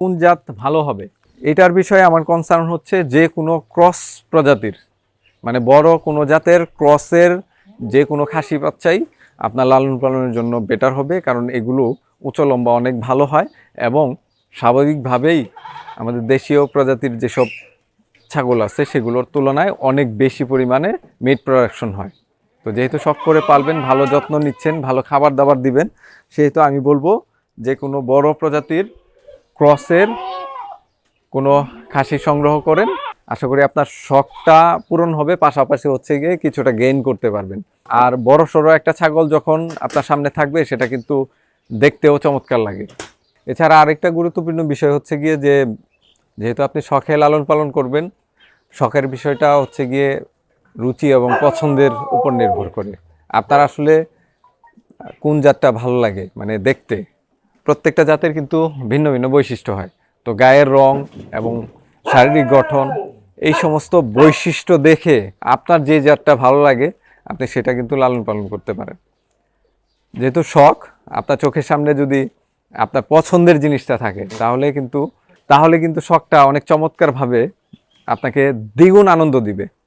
কোন জাত ভালো হবে? এটার বিষয়ে আমার কনসার্ন হচ্ছে যে কোনো ক্রস প্রজাতির। মানে বড় কোনো জাতের ক্রসের যে কোনো খাসি বাচ্চাই আপনার লালন পালনের জন্য বেটার হবে, কারণ এগুলো উঁচু লম্বা অনেক ভালো হয় এবং স্বাভাবিকভাবেই আমাদের দেশীয় প্রজাতির যেসব ছাগল আছে সেগুলোর তুলনায় অনেক বেশি পরিমাণে মিট প্রোডাকশন হয়। তো যেহেতু শখ করে পালবেন, ভালো যত্ন নিচ্ছেন, ভালো খাবার দাবার দিবেন, সেহেতু আমি বলব যে কোনো বড় প্রজাতির ক্রসের কোনো খাসি সংগ্রহ করেন, আশা করি আপনার শখটা পূরণ হবে, পাশাপাশি হচ্ছে গিয়ে কিছুটা গেইন করতে পারবেন। আর বড় সড়ো একটা ছাগল যখন আপনার সামনে থাকবে, সেটা কিন্তু দেখতেও চমৎকার লাগে। এছাড়া আরেকটা গুরুত্বপূর্ণ বিষয় হচ্ছে গিয়ে যে, যেহেতু আপনি শখে লালন পালন করবেন, শখের বিষয়টা হচ্ছে গিয়ে রুচি এবং পছন্দের উপর নির্ভর করে। আপনার আসলে কোন জাতটা ভালো লাগে মানে দেখতে? প্রত্যেকটা জাতের কিন্তু ভিন্ন ভিন্ন বৈশিষ্ট্য হয়। তো গায়ের রং এবং শারীরিক গঠন, এই সমস্ত বৈশিষ্ট্য দেখে আপনার যে জাতটা ভালো লাগে, আপনি সেটা কিন্তু লালন পালন করতে পারেন। যেহেতু শখ, আপনার চোখের সামনে যদি আপনার পছন্দের জিনিসটা থাকে, তাহলে কিন্তু তাহলে কিন্তু শখটা অনেক চমৎকারভাবে আপনাকে দ্বিগুণ আনন্দ দিবে।